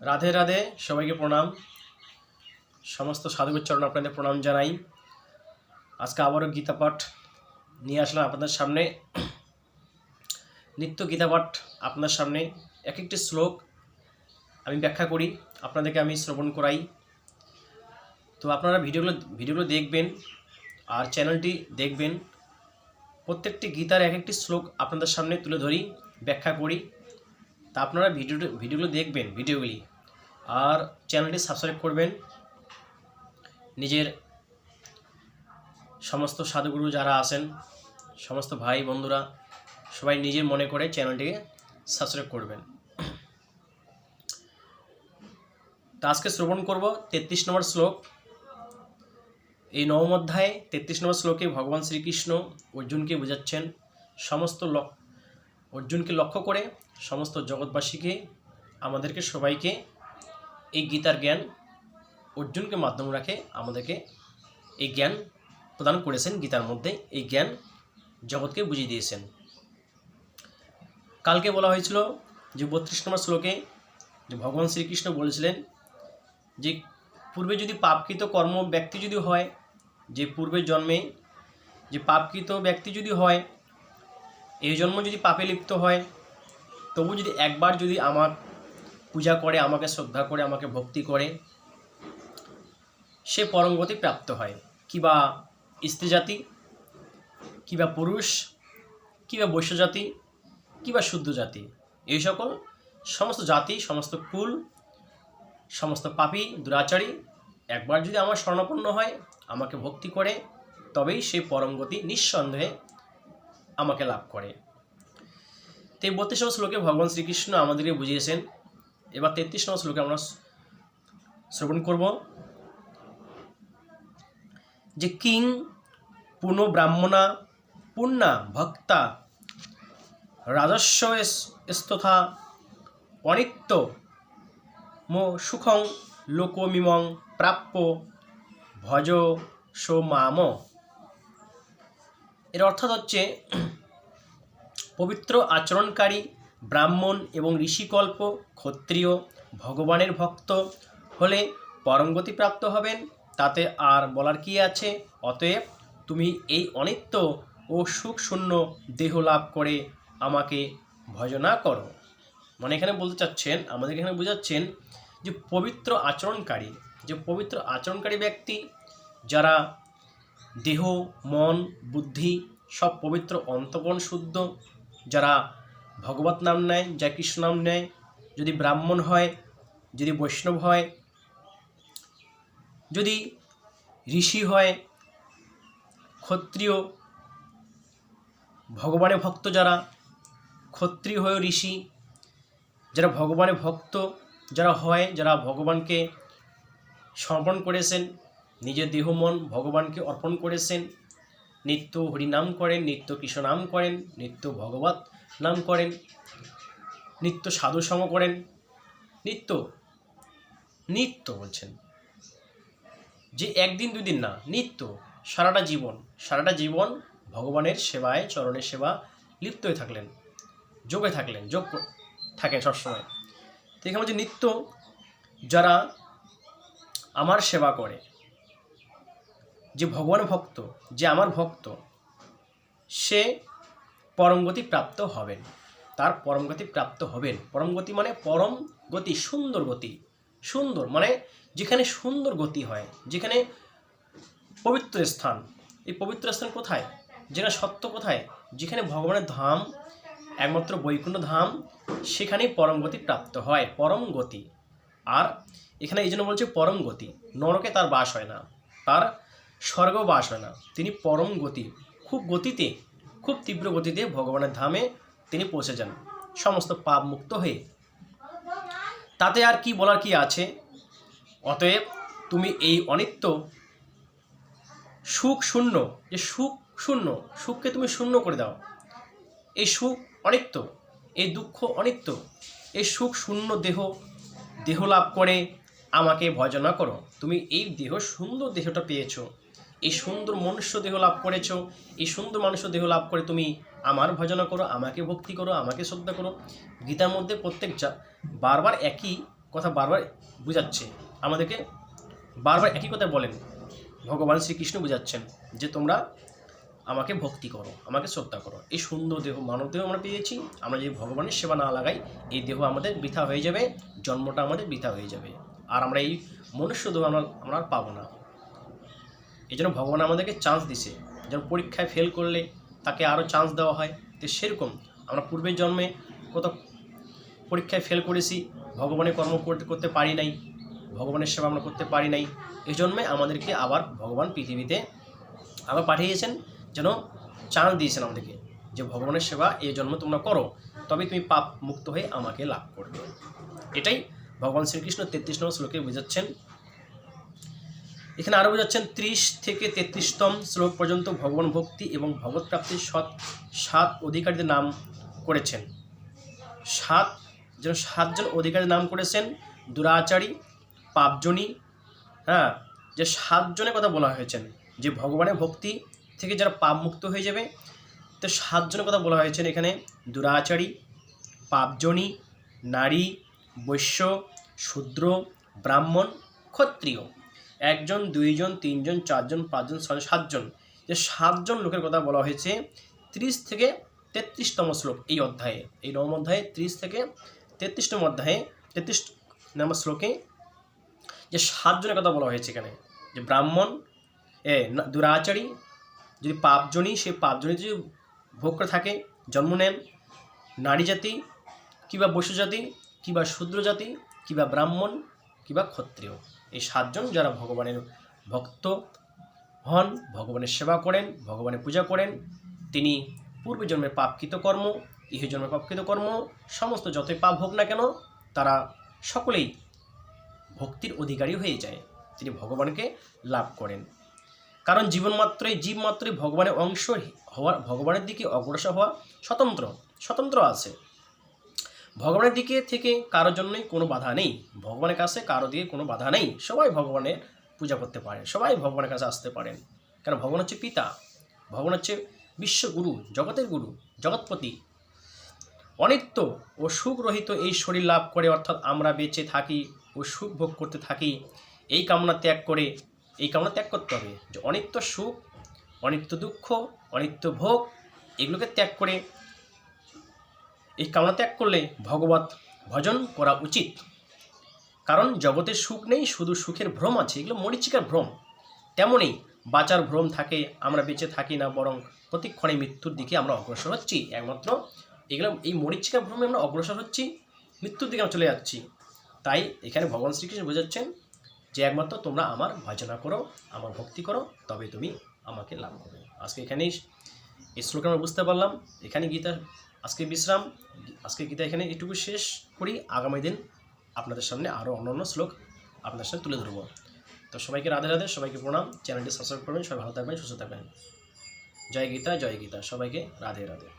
রাধে রাধে, সবাইকে প্রণাম। সমস্ত সাধুগুর চরণ আপনাদের প্রণাম জানাই। আজকে আবারও গীতা পাঠ নিয়ে আসলাম আপনাদের সামনে। নিত্য গীতা পাঠ আপনার সামনে। এক একটি শ্লোক আমি ব্যাখ্যা করি, আপনাদেরকে আমি শ্রবণ করাই। তো আপনারা ভিডিওগুলো ভিডিওগুলো দেখবেন আর চ্যানেলটি দেখবেন। প্রত্যেকটি গীতার এক একটি শ্লোক আপনাদের সামনে তুলে ধরি, ব্যাখ্যা করি। তা আপনারা ভিডিও ভিডিওগুলো দেখবেন, ভিডিওগুলি। আর চ্যানেলটি সাবস্ক্রাইব করবেন। নিজের সমস্ত সাধুগুরু যারা আছেন, সমস্ত ভাই বন্ধুরা, সবাই নিজের মনে করে চ্যানেলটিকে সাবস্ক্রাইব করবেন। তা আজকে শ্রবণ করব তেত্রিশ নম্বর শ্লোক। এই নবম অধ্যায়ে তেত্রিশ নম্বর শ্লোকে ভগবান শ্রীকৃষ্ণ অর্জুনকে বোঝাচ্ছেন, সমস্ত লক অর্জুনকে লক্ষ্য করে সমস্ত জগৎবাসীকে, আমাদেরকে সবাইকে এই গীতার জ্ঞান অর্জুনকে মাধ্যম রাখে, আমাদেরকে এই জ্ঞান প্রদান করেছেন, গীতার মধ্যে এই জ্ঞান জগৎকে বুঝিয়ে দিয়েছেন। কালকে বলা হয়েছিল যে বত্রিশ নম্বর শ্লোকে যে ভগবান শ্রীকৃষ্ণ বলেছিলেন যে পূর্বে যদি পাপকৃত কর্ম ব্যক্তি যদি হয়, যে পূর্বের জন্মে যে পাপকৃত ব্যক্তি যদি হয় এই জন্ম যদি পাপে লিপ্ত হয়, তবু যদি একবার যদি আমার পূজা করে, আমাকে শ্রদ্ধা করে, আমাকে ভক্তি করে, সে পরমগতি প্রাপ্ত হয়। কিবা স্ত্রী জাতি কিবা পুরুষ কিবা বৈশ্য জাতি কিবা শুদ্ধ জাতি, এই সকল সমস্ত জাতি, সমস্ত কুল, সমস্ত পাপী, দুরাচারী একবার যদি আমার স্বর্ণপন্ন হয়, আমাকে ভক্তি করে, তবেই সে পরমগতি নিঃসন্দেহে আমাকে লাভ করে। তো বত্রিশ নম্বর শ্লোকে ভগবান শ্রীকৃষ্ণ আমাদেরকে বুঝিয়েছেন। এবার তেত্রিশ নম্বর শ্লোকে আমরা শ্রবণ করব। যে কিং পুনঃ ব্রাহ্মণা পুণ্যা ভক্তা রাজস্ব স্তথা অনিত্য মো সুখং লোকমিমং প্রাপ্য ভজ সো মাম। এর অর্থাৎ হচ্ছে পবিত্র আচরণকারী, ব্রাহ্মণ এবং ঋষিকল্প, ক্ষত্রিয়, ভগবানের ভক্ত হলে পরমগতি প্রাপ্ত হবেন। তাতে আর বলার কি আছে? অতএব তুমি এই অনিত্য ও সুখ শূন্য দেহ লাভ করে আমাকে ভজনা করো। মানে এখানে বলতে চাচ্ছেন আমাদের এখানে বোঝাচ্ছেন যে পবিত্র আচরণকারী, যে পবিত্র আচরণকারী ব্যক্তি যারা দেহ, মন, বুদ্ধি সব পবিত্র অন্তপন শুদ্ধ যারা ভগবত নাম নেয় যা কৃষ্ণ নাম নেয়, যদি ব্রাহ্মণ হয়, যদি বৈষ্ণব হয়, যদি ঋষি হয়, ক্ষত্রিয় ভগবানের ভক্ত যারা, ক্ষত্রিয় হয়ে ঋষি, যারা ভগবানের ভক্ত যারা হয়, যারা ভগবানকে সমর্পণ করেছেন, নিজের দেহ মন ভগবানকে অর্পণ করেছেন নিত্য হরিনাম করেন, নিত্য কৃষ্ণ নাম করেন, নিত্য ভগবত নাম করেন, নিত্য সাধু সম করেন, নিত্য নিত্য বলছেন। যে একদিন দুদিন না, নিত্য, সারাটা জীবন সারাটা জীবন ভগবানের সেবায়, চরণের সেবা লিপ্ত হয়ে থাকলেন, যোগে থাকলেন, যোগ থাকেন সবসময়। তো এখানে হচ্ছে নিত্য, যারা আমার সেবা করে যে ভগবান ভক্ত, যে আমার ভক্ত, সে পরমগতি প্রাপ্ত হবেন। তার পরমগতি প্রাপ্ত হবেন। পরমগতি মানে পরম গতি, সুন্দর গতি। সুন্দর মানে যেখানে সুন্দর গতি হয়, যেখানে পবিত্র স্থান। এই পবিত্র স্থান কোথায়? যেখানে সত্য কোথায়? যেখানে ভগবানের ধাম, একমাত্র বৈকুণ্ঠ ধাম, সেখানেই পরম গতি প্রাপ্ত হয়, পরম গতি। আর এখানে এই জন্য বলছে পরম গতি। নরকে তার বাস হয় না। তার স্বর্গ হয় না তিনি পরম গতি। খুব গতিতে, খুব তীব্র গতিতে ভগবানের ধামে তিনি পৌঁছে যান। সমস্ত পাপ মুক্ত হয়ে। তাতে আর কি বলার কি আছে? অতএব তুমি এই অনিত্য, সুখ শূন্য, যে সুখ শূন্য, সুখকে তুমি শূন্য করে দাও। এই সুখ অনিত্য, এই দুঃখ অনিত্য, এই সুখ শূন্য দেহ দেহ লাভ করে আমাকে ভজনা করো। তুমি এই দেহ, সুন্দর দেহটা পেয়েছ। এই সুন্দর মনুষ্য দেহ লাভ করেছ, এই সুন্দর মানুষ দেহ লাভ করে তুমি আমার ভজনা করো, আমাকে ভক্তি করো, আমাকে শ্রদ্ধা করো। গীতার মধ্যে প্রত্যেক বারবার একই কথা বারবার বুঝাচ্ছে। আমাদেরকে বারবার একই কথা বলেন। ভগবান শ্রীকৃষ্ণ বুঝাচ্ছেন যে তোমরা আমাকে ভক্তি করো, আমাকে শ্রদ্ধা করো। এই সুন্দর দেহ, মানব দেহ আমরা পেয়েছি। আমরা যদি ভগবানের সেবা না লাগাই, এই দেহ আমাদের বৃথা হয়ে যাবে, জন্মটা আমাদের বৃথা হয়ে যাবে। আর আমরা এই মনুষ্য দেহ আমরা আমরা পাবো না। এই জন্য ভগবান আমাদেরকে চান্স দিছে। যেন পরীক্ষায় ফেল করলে তাকে আরও চান্স দেওয়া হয়। তো সেরকম আমরা পূর্বের জন্মে কত পরীক্ষায় ফেল করেছি, ভগবানের কর্ম করতে পারি নাই, ভগবানের সেবা আমরা করতে পারি নাই। এই জন্মে আমাদেরকে আবার ভগবান পৃথিবীতে আবার পাঠিয়েছেন, যেন চান্স দিয়েছেন আমাদেরকে যে ভগবানের সেবা এই জন্ম তোমরা করো। তবে তুমি পাপ মুক্ত হয়ে আমাকে লাভ করবে। এটাই ভগবান শ্রীকৃষ্ণ তেত্রিশ নম্বর শ্লোকে বোঝাচ্ছেন। এখানে আরও বোঝাচ্ছেন, ত্রিশ থেকে তেত্রিশতম শ্লোক পর্যন্ত ভগবান ভক্তি এবং ভগৎ প্রাপ্তির সৎ, সাত অধিকারীদের নাম করেছেন। সাত, যেন সাতজন অধিকারীর নাম করেছেন, দুরাচারী, পাপজনী হ্যাঁ যে সাতজনের কথা বলা হয়েছেন, যে ভগবানের ভক্তি থেকে যারা পাপ মুক্ত হয়ে যাবে, তো সাতজনের কথা বলা হয়েছেন এখানে, দুরাচারী, পাপজনী, নারী, বৈশ্য, শূদ্র, ব্রাহ্মণ, ক্ষত্রিয়। একজন, দুইজন, তিনজন, চারজন, পাঁচজন, ছয়জন, সাতজন। যে সাতজন লোকের কথা বলা হয়েছে, ত্রিশ থেকে তেত্রিশতম শ্লোক এই অধ্যায়ে। এই নবম অধ্যায়ে ত্রিশ থেকে তেত্রিশতম অধ্যায়ে, তেত্রিশ নম্বর শ্লোকে যে সাতজনের কথা বলা হয়েছে এখানে, যে ব্রাহ্মণ, এ দুরাচারী, যদি পাপজনী সেই পাপজনী যদি ভোগ করে থাকে, জন্ম নেন, নারী জাতি, কিংবা বৈশ্য জাতি, কিংবা শূদ্র জাতি, কিংবা ব্রাহ্মণ কিংবা ক্ষত্রিয়। এই সাতজন যারা ভগবানের ভক্ত হন, ভগবানের সেবা করেন, ভগবানের পূজা করেন, তিনি পূর্ব জন্মের পাপকৃত কর্ম, ইহ জন্মের পাপকৃত কর্ম, সমস্ত যতই পাপ হোক না কেন, তারা সকলেই ভক্তির অধিকারী হয়ে যায়। তিনি ভগবানকে লাভ করেন। কারণ জীবন মাত্রই, জীব মাত্রই ভগবানের অংশ হওয়া, ভগবানের দিকে অগ্রসর হওয়া স্বতন্ত্র স্বতন্ত্র আছে। ভগবানের দিকে থেকে কারোর জন্যই কোনো বাধা নেই। ভগবানের কাছে কারও দিকে কোনো বাধা নেই। সবাই ভগবানের পূজা করতে পারে, সবাই ভগবানের কাছে আসতে পারেন। কারণ ভগবান হচ্ছে পিতা, ভগবান হচ্ছে বিশ্বগুরু, জগতের গুরু, জগৎপতি। অনিত্য ও সুখরহিত এই শরীর লাভ করে, অর্থাৎ আমরা বেঁচে থাকি ও সুখ ভোগ করতে থাকি, এই কামনা ত্যাগ করে, এই কামনা ত্যাগ করতে হবে। যে অনিত্য সুখ, অনিত্য দুঃখ, অনিত্য ভোগ, এগুলোকে ত্যাগ করে এই কামনা ত্যাগ করলে ভগবত ভজন করা উচিত। কারণ জগতে সুখ নেই, শুধু সুখের ভ্রম আছে। এগুলো মরিচিকার ভ্রম। তেমনই বাঁচার ভ্রম থাকে, আমরা বেঁচে থাকি না, বরং প্রতিক্ষণে মৃত্যুর দিকে আমরা অগ্রসর হচ্ছি। একমাত্র এগুলো, এই মরিচিকা ভ্রমে আমরা অগ্রসর হচ্ছি, মৃত্যুর দিকে আমরা চলে যাচ্ছি। তাই এখানে ভগবান শ্রীকৃষ্ণ বোঝাচ্ছেন যে একমাত্র তোমরা আমার ভজনা করো, আমার ভক্তি করো, তবে তুমি আমাকে লাভ করবে। আজকে এখানেই এই শ্লোকে আমরা বুঝতে পারলাম। এখানে গীতা আজকে বিশ্রাম, আজকে গীতা এখানে এটুকু শেষ করি। আগামী দিন আপনাদের সামনে আরও অন্যান্য শ্লোক আপনাদের সামনে তুলে ধরবো। তো সবাইকে রাধে রাধে, সবাইকে প্রণাম। চ্যানেলটি সাবস্ক্রাইব করবেন, সবাই ভালো থাকবেন, সুস্থ থাকবেন। জয় গীতা জয় গীতা। সবাইকে রাধে রাধে।